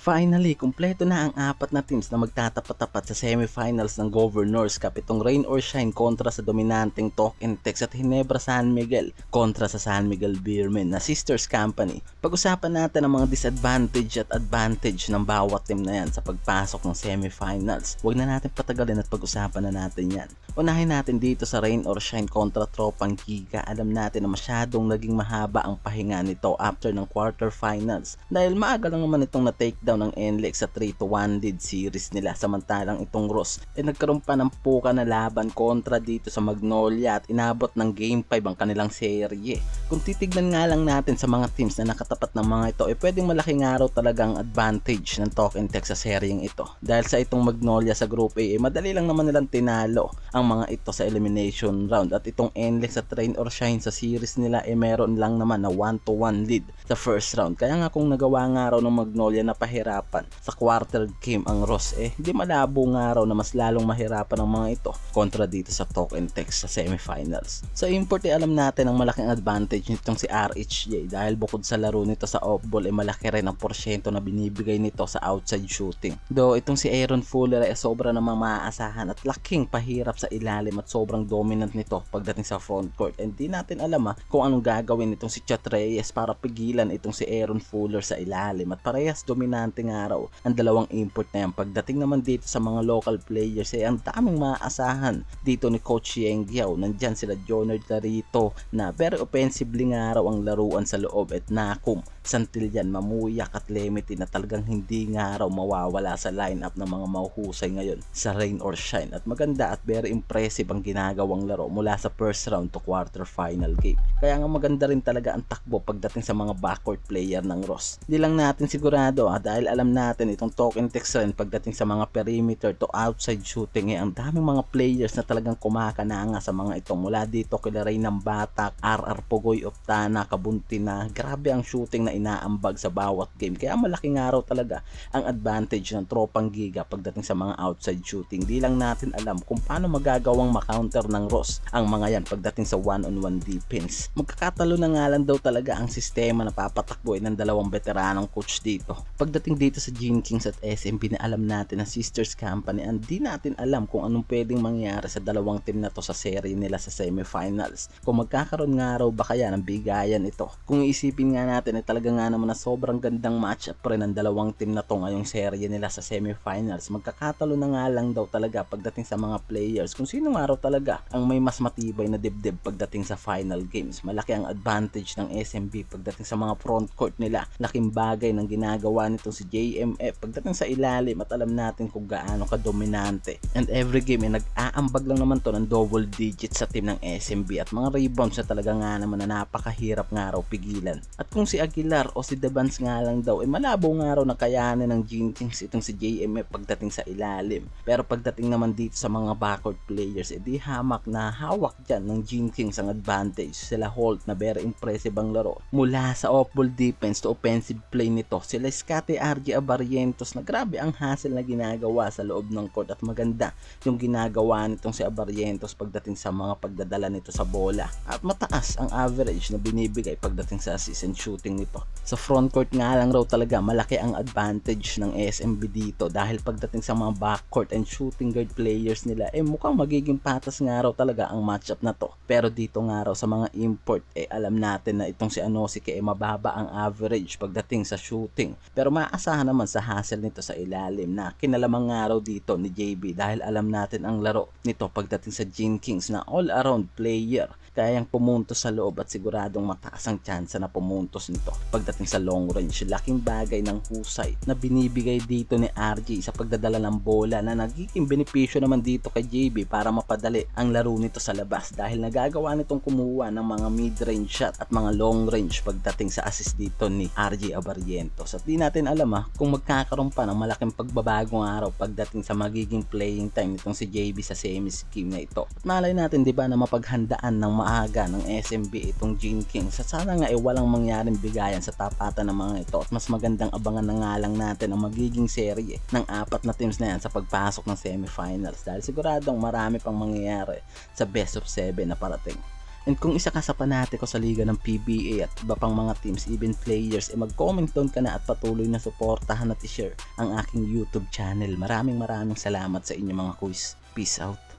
Finally, kumpleto na ang apat na teams na magtatapat-tapat sa semifinals ng Governors Cup itong Rain or Shine kontra sa dominanteng Talk and Text at Hinebra San Miguel kontra sa San Miguel Beermen na Sisters Company. Pag-usapan natin ang mga disadvantage at advantage ng bawat team na yan sa pagpasok ng semifinals. Huwag na natin patagalin at pag-usapan na natin yan. Unahin natin dito sa Rain or Shine kontra Tropang Giga. Alam natin na masyadong naging mahaba ang pahinga nito after ng quarterfinals dahil maaga lang naman itong na-takedown ng NLEX sa 3-1 lead series nila samantalang itong Ross ay nagkaroon pa ng puka na laban kontra dito sa Magnolia at inabot ng game 5 ang kanilang serye. Kung titignan nga lang natin sa mga teams na nakatapat ng mga ito, eh pwedeng malaking araw talagang advantage ng Talk and Text sa seryeng ito. Dahil sa itong Magnolia sa Group A, eh, madali lang naman nilang tinalo ang mga ito sa elimination round. At itong Endless sa Train or Shine sa series nila, eh meron lang naman na 1 to 1 lead sa first round. Kaya nga kung nagawa nga raw ng Magnolia na pahirapan sa quarter game ang Ross, eh hindi malabo nga raw na mas lalong mahirapan ang mga ito kontra dito sa Talk and Text sa semifinals. Sa import, eh, alam natin ang malaking advantage nitong si RHJ dahil bukod sa laro nito sa off-ball, eh malaki rin ang porsyento na binibigay nito sa outside shooting. Though itong si Aaron Fuller ay sobra namang maaasahan at laking pahirap sa ilalim at sobrang dominant nito pagdating sa front court. And di natin alam ha, kung anong gagawin nitong si Chat Reyes para pigilan itong si Aaron Fuller sa ilalim at parehas dominante nga raw ang dalawang import na yan. Pagdating naman dito sa mga local players ay ang daming maaasahan dito ni Coach Yeng Giao. Nandyan sila Jonard Larito na very offensively nga raw ang laruan sa loob at Nakum Santillan, Mamuyak at Lemity na talagang hindi nga raw mawawala sa lineup ng mga mahuhusay ngayon sa rain or shine at maganda at very impressive ang ginagawang laro mula sa first round to quarter final game. Kaya nga maganda rin talaga ang takbo pagdating sa mga backcourt player ng Ross. Di lang natin sigurado ah, dahil alam natin itong token text rin pagdating sa mga perimeter to outside shooting eh ang daming mga players na talagang kumakananga sa mga ito mula dito kila Ray ng Batak, RR Pugoy Optana, Kabuntina. Grabe ang shooting na inaambag sa bawat game. Kaya malaking araw talaga ang advantage ng tropang giga pagdating sa mga outside shooting. Di lang natin alam kung paano magagawang makounter ng Ross ang mga yan pagdating sa one-on-one defense. Magkakatalo na nga lang daw talaga ang sistema na papatakbuhin ng dalawang veteranong coach dito. Pagdating dito sa Gene Kings at SMB na alam natin na sisters company and di natin alam kung anong pwedeng mangyari sa dalawang team na to sa serie nila sa semifinals. Kung magkakaroon nga raw ba kaya ng bigayan ito. Kung iisipin nga natin ay talaga nga naman na sobrang gandang matchup rin ng dalawang team na to ngayong serye nila sa semifinals. Magkakatalo na nga lang daw talaga pagdating sa mga players kung sino nga raw talaga ang may mas matibay na dibdib pagdating sa final games. Malaki ang advantage ng SMB pagdating sa mga front court nila. Laking bagay ng ginagawa nitong si JMF pagdating sa ilalim at alam natin kung gaano ka-dominante. And every game ay nag-aambag lang naman to ng double digits sa team ng SMB at mga rebounds na talaga nga naman na napakahirap nga raw pigilan. At kung si Aguilar o si Devans nga lang daw, ay malabo nga raw na kayanin ng Gene Kings itong si JMF pagdating sa ilalim. Pero pagdating naman dito sa mga backcourt players, edi hamak na hawak dyan ng Gene Kings ang advantage. Sila Holt na very impressive ang laro. Mula sa off-ball defense to offensive play nito, sila Scotty RG Abarientos na grabe ang hassle na ginagawa sa loob ng court at maganda yung ginagawa nitong si Abarientos pagdating sa mga pagdadala nito sa bola. At mataas ang average na binibigay pagdating sa assist and shooting nito. Sa front court nga lang raw talaga malaki ang advantage ng SMB dito dahil pagdating sa mga backcourt and shooting guard players nila eh mukhang magiging patas nga raw talaga ang matchup na to. Pero dito nga raw sa mga import eh alam natin na itong si Anosike eh mababa ang average pagdating sa shooting. Pero maasahan naman sa hassle nito sa ilalim na kinalamang nga raw dito ni JB dahil alam natin ang laro nito pagdating sa Gene Kings na all around player kayang pumuntos sa loob at siguradong mataas ang tsansa na pumuntos nito pagdating sa long range. Laking bagay ng husay na binibigay dito ni RJ sa pagdadala ng bola na nagiging benepisyo naman dito kay JB para mapadali ang laro nito sa labas dahil nagagawa nitong kumuha ng mga mid-range shot at mga long range pagdating sa assist dito ni RJ Abarientos. At di natin alam ha kung magkakaroon pa ng malaking pagbabagong araw pagdating sa magiging playing time nitong si JB sa semi-scheme na ito. At malay natin di ba na mapaghandaan ng maaga ng SMB itong Gene King sa sana nga ay walang mangyaring bigayan sa tapatan ng mga ito at mas magandang abangan na nga lang natin ang magiging serye ng apat na teams na yan sa pagpasok ng semifinals dahil siguradong marami pang mangyayari sa best of 7 na parating. And kung isa ka sa panate ko sa liga ng PBA at iba pang mga teams, even players, eh mag-comment doon ka na at patuloy na suportahan at i-share ang aking YouTube channel. Maraming maraming salamat sa inyo mga quiz. Peace out.